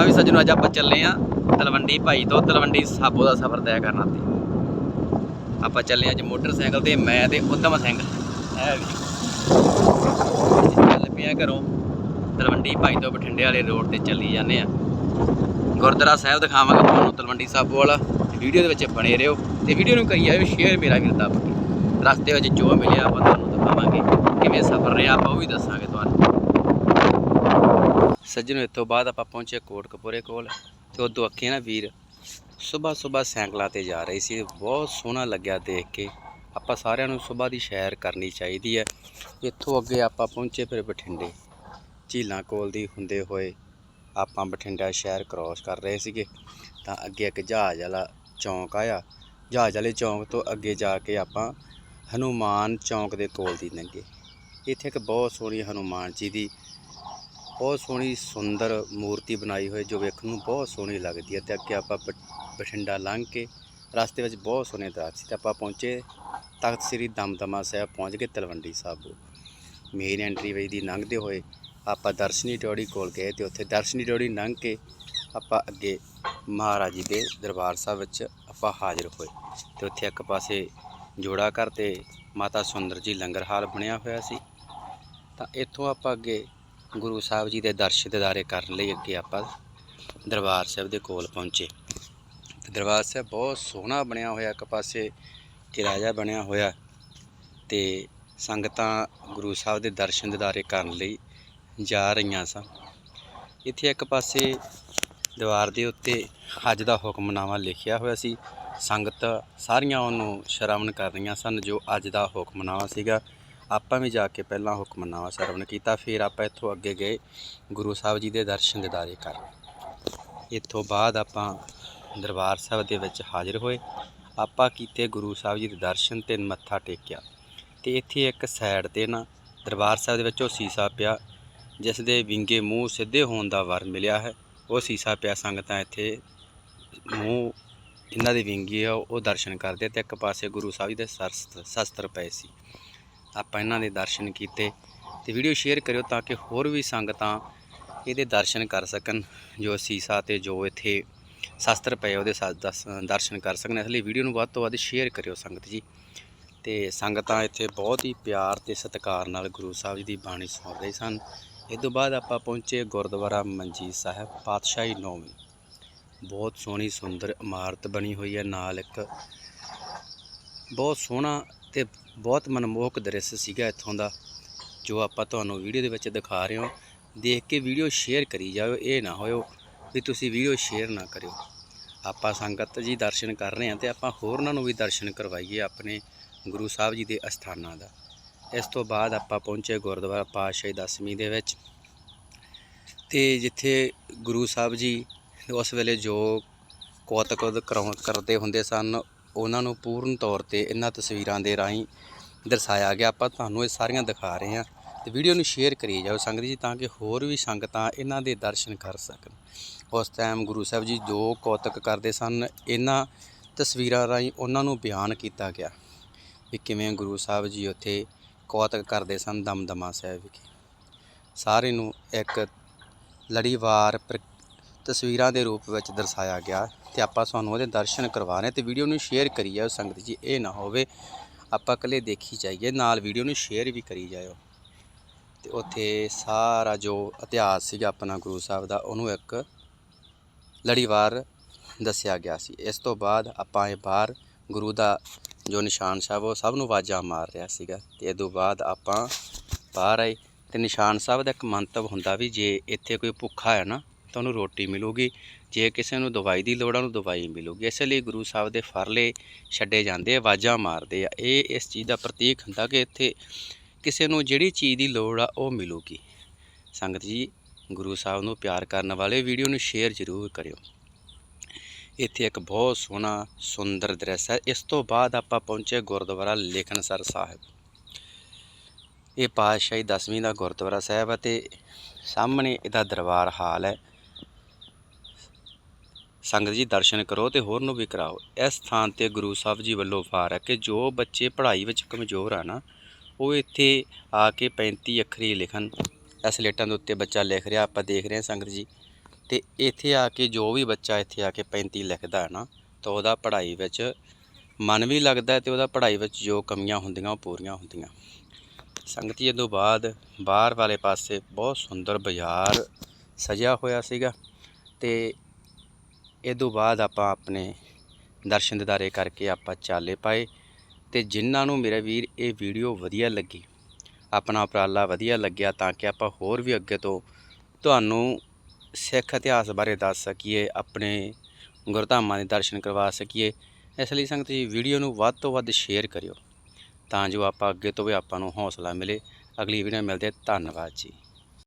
ਹਾਂ ਵੀ ਸੱਜਣੋ, ਅੱਜ ਆਪਾਂ ਚੱਲੇ ਆ ਤਲਵੰਡੀ ਭਾਈ ਤੋਂ, ਤਲਵੰਡੀ ਸਾਬੋ ਦਾ ਸਫ਼ਰ ਤੈਅ ਕਰਨਾ ਤੇ ਆਪਾਂ ਚੱਲੇ ਅੱਜ ਮੋਟਰਸਾਈਕਲ ਤੇ, ਮੈਂ ਤੇ ਉਦਮ ਸਿੰਘ। ਹੈ ਵੀ। ਚੱਲ ਪਿਆ ਘਰੋਂ। ਤਲਵੰਡੀ ਭਾਈ ਤੋਂ ਬਠਿੰਡੇ ਵਾਲੇ ਰੋਡ ਤੇ ਚੱਲੀ ਜਾਂਦੇ ਆ ਗੁਰਦੁਆਰਾ ਸਾਹਿਬ ਦਿਖਾਵਾਂਗੇ ਤੁਹਾਨੂੰ ਤਲਵੰਡੀ ਸਾਬੋ ਵਾਲਾ। ਵੀਡੀਓ ਦੇ ਵਿੱਚ ਬਣੇ ਰਹੋ ਤੇ ਵੀਡੀਓ ਨੂੰ ਕਰੀ ਜਾਇਓ ਸ਼ੇਅਰ ਮੇਰਾ ਵੀਰ ਦੱਬ ਕੇ ਰਸਤੇ ਵਿੱਚ ਜੋ ਮਿਲਿਆ ਆਪਾਂ ਤੁਹਾਨੂੰ ਦਿਖਾਵਾਂਗੇ। ਕਿਵੇਂ ਸਫ਼ਰ ਰਿਹਾ, ਆਪਾਂ ਉਹ ਵੀ ਦੱਸਾਂਗੇ ਤੁਹਾਨੂੰ। ਸੱਜਣੋ ਇਸ ਬਾਅਦ ਆਪਾਂ ਪਹੁੰਚੇ ਕੋਟਕਪੂਰੇ ਕੋਲ ਤੇ ਉਦੋਂ ਅੱਗੇ ਨਾ ਵੀਰ ਸਵੇਰ ਸਵੇਰ ਸਾਈਕਲਾਂ ਤੇ ਜਾ ਰਹੇ ਸੀ ਬਹੁਤ ਸੋਹਣਾ ਲੱਗਿਆ ਦੇਖ ਕੇ। ਆਪਾਂ ਸਾਰਿਆਂ ਨੂੰ ਸਵੇਰ ਦੀ ਸੈਰ ਕਰਨੀ ਚਾਹੀਦੀ ਹੈ। ਇੱਥੋਂ ਅੱਗੇ ਆਪਾਂ ਪਹੁੰਚੇ ਫਿਰ ਬਠਿੰਡੇ। ਝੀਲਾਂ ਕੋਲ ਦੀ ਹੁੰਦੇ ਹੋਏ ਆਪਾਂ ਬਠਿੰਡਾ ਸ਼ਹਿਰ ਕ੍ਰਾਸ ਕਰ ਰਹੇ ਸੀਗੇ। ਤਾਂ ਅੱਗੇ ਇੱਕ ਜਹਾਜ਼ ਵਾਲਾ ਚੌਂਕ ਆਇਆ। ਜਹਾਜ਼ ਵਾਲੇ ਚੌਂਕ ਤੋਂ ਅੱਗੇ ਜਾ ਕੇ ਆਪਾਂ ਹਨੂਮਾਨ ਚੌਂਕ ਦੇ ਕੋਲ ਦੀ ਲੰਘੇ ਇੱਥੇ ਇੱਕ ਬਹੁਤ ਸੋਹਣੀ ਹਨੂਮਾਨ ਜੀ ਦੀ ਬਹੁਤ ਸੋਹਣੀ ਸੁੰਦਰ ਮੂਰਤੀ ਬਣਾਈ ਹੋਈ ਜੋ ਵੇਖਣ ਨੂੰ ਬਹੁਤ ਸੋਹਣੀ ਲੱਗਦੀ ਹੈ ਤੇ ਅੱਗੇ ਆਪਾਂ ਬ- ਬਠਿੰਡਾ ਲੰਘ ਕੇ ਰਸਤੇ ਵਿੱਚ ਬਹੁਤ ਸੋਹਣੇ ਦਰਖਤ ਸੀ ਤੇ ਆਪਾਂ ਪਹੁੰਚੇ ਤਖਤ ਸ੍ਰੀ ਦਮਦਮਾ ਸਾਹਿਬ, ਪਹੁੰਚ ਗਏ Talwandi Sahib. Main entry way ਦੀ ਲੰਘਦੇ ਹੋਏ ਆਪਾਂ ਦਰਸ਼ਨੀ ਡਿਓੜੀ ਕੋਲ ਗਏ ਤੇ ਉੱਥੇ ਦਰਸ਼ਨੀ ਡਿਓੜੀ ਲੰਘ ਕੇ ਆਪਾਂ ਅੱਗੇ ਮਹਾਰਾਜ ਜੀ ਦੇ ਦਰਬਾਰ ਸਾਹਿਬ ਵਿੱਚ ਆਪਾਂ ਹਾਜ਼ਰ ਹੋਏ ਤੇ ਉੱਥੇ ਇੱਕ ਪਾਸੇ ਜੋੜਾ ਘਰ ਤੇ ਮਾਤਾ ਸੁੰਦਰ ਜੀ ਲੰਗਰ ਹਾਲ ਬਣਿਆ ਹੋਇਆ ਸੀ। ਤਾਂ ਇੱਥੋਂ ਆਪਾਂ ਅੱਗੇ ਗੁਰੂ ਸਾਹਿਬ ਜੀ ਦੇ ਦਰਸ਼ਨ ਦਿਦਾਰੇ ਕਰਨ ਲਈ ਅੱਗੇ ਆਪਾਂ ਦਰਬਾਰ ਸਾਹਿਬ ਦੇ ਕੋਲ ਪਹੁੰਚੇ। ਦਰਬਾਰ ਸਾਹਿਬ ਬਹੁਤ ਸੋਹਣਾ ਬਣਿਆ ਹੋਇਆ, ਇੱਕ ਪਾਸੇ ਕਿਰਾਇਆ ਬਣਿਆ ਹੋਇਆ ਤੇ ਸੰਗਤਾਂ ਗੁਰੂ ਸਾਹਿਬ ਦੇ ਦਰਸ਼ਨ ਦਿਦਾਰੇ ਕਰਨ ਲਈ ਜਾ ਰਹੀਆਂ ਸਨ। ਇੱਥੇ ਇੱਕ ਪਾਸੇ ਦੀਵਾਰ ਦੇ ਉੱਤੇ ਅੱਜ ਦਾ ਹੁਕਮਨਾਮਾ ਲਿਖਿਆ ਹੋਇਆ ਸੀ। ਸੰਗਤ ਸਾਰੀਆਂ ਉਹਨੂੰ ਸ਼ਰਵਣ ਕਰ ਰਹੀਆਂ ਸਨ, ਜੋ ਅੱਜ ਦਾ ਹੁਕਮਨਾਮਾ ਸੀਗਾ। ਆਪਾਂ ਵੀ ਜਾ ਕੇ ਪਹਿਲਾਂ ਹੁਕਮਨਾਮਾ ਸ਼ਰਵਣ ਕੀਤਾ, ਫਿਰ ਆਪਾਂ ਇੱਥੋਂ ਅੱਗੇ ਗਏ, ਗੁਰੂ ਸਾਹਿਬ ਜੀ ਦੇ ਦਰਸ਼ਨ ਦਿਦਾਰੇ ਕਰਨ ਇੱਥੋਂ ਬਾਅਦ ਆਪਾਂ ਦਰਬਾਰ ਸਾਹਿਬ ਦੇ ਵਿੱਚ ਹਾਜ਼ਰ ਹੋਏ। ਆਪਾਂ ਕੀਤੇ ਗੁਰੂ ਸਾਹਿਬ ਜੀ ਦੇ ਦਰਸ਼ਨ ਤੇ ਮੱਥਾ ਟੇਕਿਆ। ਤੇ ਇੱਥੇ ਇੱਕ ਸਾਈਡ ਤੇ ਨਾ ਦਰਬਾਰ ਸਾਹਿਬ ਦੇ ਵਿੱਚ ਉਹ ਸੀਸਾ ਪਿਆ, ਜਿਸ ਦੇ ਵਿੰਗੇ ਮੂੰਹ ਸਿੱਧੇ ਹੋਣ ਦਾ ਵਰ ਮਿਲਿਆ ਹੈ। ਉਹ ਸੀਸਾ ਪਿਆ ਸੰਗਤਾਂ ਇੱਥੇ, ਮੂੰਹ ਜਿਨ੍ਹਾਂ ਦੇ ਵਿੰਗੇ ਆ, ਉਹ ਦਰਸ਼ਨ ਕਰਦੇ ਤੇ ਇੱਕ ਪਾਸੇ ਗੁਰੂ ਸਾਹਿਬ ਜੀ ਦੇ ਸਰਸ- ਸ਼ਸਤਰ ਪਏ ਸੀ। ਆਪਾਂ ਇਹਨਾਂ ਦੇ ਦਰਸ਼ਨ ਕੀਤੇ ਤੇ ਵੀਡੀਓ ਸ਼ੇਅਰ ਕਰਿਓ ਤਾਂ ਕਿ ਹੋਰ ਵੀ ਸੰਗਤਾਂ ਇਹਦੇ ਦਰਸ਼ਨ ਕਰ ਸਕਣ, ਜੋ ਸੀਸਾ ਤੇ ਜੋ ਇੱਥੇ ਸ਼ਸਤਰ ਪਏ ਉਹਦੇ ਸਾ- ਦਰਸ਼ਨ ਕਰ ਸਕਣ। ਇਸ ਲਈ ਵੀਡੀਓ ਨੂੰ ਵੱਧ ਤੋਂ ਵੱਧ ਸ਼ੇਅਰ ਕਰਿਓ ਸੰਗਤ ਜੀ। ਤੇ ਸੰਗਤਾਂ ਇੱਥੇ ਬਹੁਤ ਹੀ ਪਿਆਰ ਤੇ ਸਤਿਕਾਰ ਨਾਲ ਗੁਰੂ ਸਾਹਿਬ ਜੀ ਦੀ ਬਾਣੀ ਸੁਣ ਰਹੇ ਸਨ। ਇਹ ਤੋਂ ਬਾਅਦ ਆਪਾਂ ਪਹੁੰਚੇ ਗੁਰਦੁਆਰਾ ਮਨਜੀਤ ਸਾਹਿਬ, ਪਾਤਸ਼ਾਹੀ ਨੌਵੀਂ। ਬਹੁਤ ਸੋਹਣੀ, ਸੁੰਦਰ ਇਮਾਰਤ ਬਣੀ ਹੋਈ ਹੈ। ਨਾਲ ਇੱਕ ਬਹੁਤ ਸੋਹਣਾ ਤੇ ਬਹੁਤ ਮਨਮੋਹਕ ਦ੍ਰਿਸ਼ ਸੀਗਾ ਇੱਥੋਂ ਦਾ, ਜੋ ਆਪਾਂ ਤੁਹਾਨੂੰ ਵੀਡੀਓ ਦੇ ਵਿੱਚ ਦਿਖਾ ਰਹੇ ਹਾਂ। ਦੇਖ ਕੇ ਵੀਡੀਓ ਸ਼ੇਅਰ ਕਰੀ ਜਾਓ, ਇਹ ਨਾ ਹੋਇਓ ਵੀ ਤੁਸੀਂ ਵੀਡੀਓ ਸ਼ੇਅਰ ਨਾ ਕਰਿਓ। ਆਪਾਂ ਸੰਗਤ ਜੀ ਦਰਸ਼ਨ ਕਰ ਰਹੇ ਹਾਂ ਤੇ ਆਪਾਂ ਹੋਰਨਾਂ ਨੂੰ ਵੀ ਦਰਸ਼ਨ ਕਰਵਾਈਏ ਆਪਣੇ ਗੁਰੂ ਸਾਹਿਬ ਜੀ ਦੇ ਅਸਥਾਨਾਂ ਦਾ। ਇਸ ਤੋਂ ਬਾਅਦ ਆਪਾਂ ਪਹੁੰਚੇ ਗੁਰਦੁਆਰਾ ਪਾਤਸ਼ਾਹੀ ਦਸਵੀਂ ਦੇ ਵਿੱਚ ਤੇ ਜਿੱਥੇ ਗੁਰੂ ਸਾਹਿਬ ਜੀ ਉਸ ਵੇਲੇ ਜੋ ਕੋਤਕ ਕਰਾਉ- ਕਰਦੇ ਹੁੰਦੇ ਸਨ ਉਹਨਾਂ ਨੂੰ ਪੂਰਨ ਤੌਰ ਤੇ ਇਹਨਾਂ ਤਸਵੀਰਾਂ ਦੇ ਰਾਹੀਂ ਦਰਸਾਇਆ ਗਿਆ। ਆਪਾਂ ਤੁਹਾਨੂੰ ਇਹ ਸਾਰੀਆਂ ਦਿਖਾ ਰਹੇ ਹਾਂ ਤੇ ਵੀਡੀਓ ਨੂੰ ਸ਼ੇਅਰ ਕਰੀ ਜਾਓ ਸੰਗਤ ਜੀ ਤਾਂ ਕਿ ਹੋਰ ਵੀ ਸੰਗਤਾਂ ਇਹਨਾਂ ਦੇ ਦਰਸ਼ਨ ਕਰ ਸਕਣ। ਉਸ ਟਾਈਮ ਗੁਰੂ ਸਾਹਿਬ ਜੀ ਜੋ ਕੌਤਕ ਕਰਦੇ ਸਨ, ਇਹਨਾਂ ਤਸਵੀਰਾਂ ਰਾਹੀਂ ਉਹਨਾਂ ਨੂੰ ਬਿਆਨ ਕੀਤਾ ਗਿਆ ਵੀ ਕਿਵੇਂ ਗੁਰੂ ਸਾਹਿਬ ਜੀ ਉੱਥੇ ਕੌਤਕ ਕਰਦੇ ਸਨ ਦਮਦਮਾ ਸਾਹਿਬ ਵਿਖੇ। ਸਾਰੇ ਨੂੰ ਇੱਕ ਲੜੀਵਾਰ ਪ੍ਰ- ਤਸਵੀਰਾਂ ਦੇ ਰੂਪ ਵਿੱਚ ਦਰਸਾਇਆ ਗਿਆ ਤੇ ਆਪਾਂ ਤੁਹਾਨੂੰ ਉਹਦੇ ਦਰਸ਼ਨ ਕਰਵਾ ਕਰਵਾਣੇ ਤੇ ਵੀਡੀਓ ਨੂੰ ਸ਼ੇਅਰ ਕਰੀ ਜਾਓ, ਸੰਗਤ ਜੀ, ਇਹ ਨਾ ਹੋਵੇ। ਆਪਾਂ ਇਕੱਲੇ ਦੇਖੀ ਜਾਈਏ, ਨਾਲ ਵੀਡੀਓ ਨੂੰ ਸ਼ੇਅਰ ਵੀ ਕਰੀ ਜਾਇਓ। ਤੇ ਉੱਥੇ ਸਾਰਾ ਜੋ ਇਤਿਹਾਸ ਸੀਗਾ ਆਪਣਾ ਗੁਰੂ ਸਾਹਿਬ ਦਾ, ਉਹਨੂੰ ਇੱਕ ਲੜੀਵਾਰ ਦੱਸਿਆ ਗਿਆ ਸੀ। ਇਸ ਤੋਂ ਬਾਅਦ ਆਪਾਂ ਇਹ ਬਾਹਰ ਗੁਰੂ ਦਾ ਜੋ ਨਿਸ਼ਾਨ ਸਾਹਿਬ, ਉਹ ਸਭ ਨੂੰ ਆਵਾਜ਼ਾਂ ਮਾਰ ਰਿਹਾ ਸੀਗਾ ਤੇ ਇਹ ਤੋਂ ਬਾਅਦ ਆਪਾਂ ਬਾਹਰ ਆਏ ਤੇ ਨਿਸ਼ਾਨ ਸਾਹਿਬ ਦਾ ਇੱਕ ਮੰਤਵ ਹੁੰਦਾ ਵੀ ਜੇ ਇੱਥੇ ਕੋਈ ਭੁੱਖਾ ਹੈ ਨਾ ਤਾਂ ਉਹਨੂੰ ਰੋਟੀ ਮਿਲੂਗੀ, ਜੇ ਕਿਸੇ ਨੂੰ ਦਵਾਈ ਦੀ ਲੋੜ ਆ, ਉਹਨੂੰ ਦਵਾਈ ਮਿਲੂਗੀ। ਇਸ ਲਈ ਗੁਰੂ ਸਾਹਿਬ ਦੇ ਫਰਲੇ ਛੱਡੇ ਜਾਂਦੇ ਆ, ਆਵਾਜ਼ਾਂ ਮਾਰਦੇ ਆ। ਇਹ ਇਸ ਚੀਜ਼ ਦਾ ਪ੍ਰਤੀਕ ਹੁੰਦਾ ਕਿ ਇੱਥੇ ਕਿਸੇ ਨੂੰ ਜਿਹੜੀ ਚੀਜ਼ ਦੀ ਲੋੜ ਆ, ਉਹ ਮਿਲੂਗੀ। ਸੰਗਤ ਜੀ, ਗੁਰੂ ਸਾਹਿਬ ਨੂੰ ਪਿਆਰ ਕਰਨ ਵਾਲੇ ਵੀਡੀਓ ਨੂੰ ਸ਼ੇਅਰ ਜ਼ਰੂਰ ਕਰਿਓ। ਇੱਥੇ ਇੱਕ ਬਹੁਤ ਸੋਹਣਾ, ਸੁੰਦਰ ਦ੍ਰਿਸ਼ ਹੈ। ਇਸ ਤੋਂ ਬਾਅਦ ਆਪਾਂ ਪਹੁੰਚੇ ਗੁਰਦੁਆਰਾ ਲੇਖਨਸਰ ਸਾਹਿਬ। ਇਹ ਪਾਤਸ਼ਾਹੀ ਦਸਵੀਂ ਦਾ ਗੁਰਦੁਆਰਾ ਸਾਹਿਬ ਹੈ ਤੇ ਸਾਹਮਣੇ ਇਹਦਾ ਦਰਬਾਰ ਹਾਲ ਹੈ। ਸੰਗਤ ਜੀ ਦਰਸ਼ਨ ਕਰੋ ਤੇ ਹੋਰ ਨੂੰ ਵੀ ਕਰਾਓ। ਇਸ ਸਥਾਨ ਤੇ ਗੁਰੂ ਸਾਹਿਬ ਜੀ ਵੱਲੋਂ ਵਾਰ ਹੈ ਕਿ ਜੋ ਬੱਚੇ ਪੜ੍ਹਾਈ ਵਿੱਚ ਕਮਜ਼ੋਰ ਆ ਨਾ, ਉਹ ਇੱਥੇ ਆ ਕੇ 35 ਅੱਖਰੀ ਲਿਖਣ। ਇਸ ਲੇਟਾਂ ਦੇ ਉੱਤੇ ਬੱਚਾ ਲਿਖ ਰਿਹਾ, ਆਪਾਂ ਦੇਖ ਰਹੇ ਹਾਂ ਸੰਗਤ ਜੀ। ਤੇ ਇੱਥੇ ਆ ਕੇ ਜੋ ਵੀ ਬੱਚਾ ਇੱਥੇ ਆ ਕੇ 35 ਲਿਖਦਾ ਹੈ ਨਾ, ਤਾਂ ਉਹਦਾ ਪੜ੍ਹਾਈ ਵਿੱਚ ਮਨ ਵੀ ਲੱਗਦਾ ਹੈ ਤੇ ਉਹਦਾ ਪੜ੍ਹਾਈ ਵਿੱਚ ਜੋ ਕਮੀਆਂ ਹੁੰਦੀਆਂ, ਉਹ ਪੂਰੀਆਂ ਹੁੰਦੀਆਂ। ਸੰਗਤੀ ਇਹ ਤੋਂ ਬਾਅਦ ਬਾਹਰ ਵਾਲੇ ਪਾਸੇ ਬਹੁਤ ਸੁੰਦਰ ਬਾਜ਼ਾਰ ਸਜਿਆ ਹੋਇਆ ਸੀਗਾ। ਤੇ ਇਹ ਤੋਂ ਬਾਅਦ ਆਪਾਂ ਆਪਣੇ ਦਰਸ਼ਨ ਦਿਦਾਰੇ ਕਰਕੇ ਆਪਾਂ ਚਾਲੇ ਪਾਏ ਤੇ ਜਿਨ੍ਹਾਂ ਨੂੰ ਮੇਰੇ ਵੀਰ ਇਹ ਵੀਡੀਓ ਵਧੀਆ ਲੱਗੀ, ਆਪਣਾ ਉਪਰਾਲਾ ਵਧੀਆ ਲੱਗਿਆ ਤਾਂ ਕਿ ਆਪਾਂ ਹੋਰ ਵੀ ਅੱਗੇ ਤੋਂ ਤੁਹਾਨੂੰ ਸਿੱਖ ਇਤਿਹਾਸ ਬਾਰੇ ਦੱਸ ਸਕੀਏ, ਆਪਣੇ ਗੁਰਧਾਮਾਂ ਦੇ ਦਰਸ਼ਨ ਕਰਵਾ ਸਕੀਏ, ਇਸ ਲਈ ਸੰਗਤ ਜੀ ਵੀਡੀਓ ਨੂੰ ਵੱਧ ਤੋਂ ਵੱਧ ਸ਼ੇਅਰ ਕਰਿਓ ਤਾਂ ਜੋ ਆਪਾਂ ਅੱਗੇ ਤੋਂ ਵੀ ਆਪਾਂ ਨੂੰ ਹੌਸਲਾ ਮਿਲੇ। ਅਗਲੀ ਵੀਡੀਓ ਮਿਲਦੇ ਧੰਨਵਾਦ ਜੀ।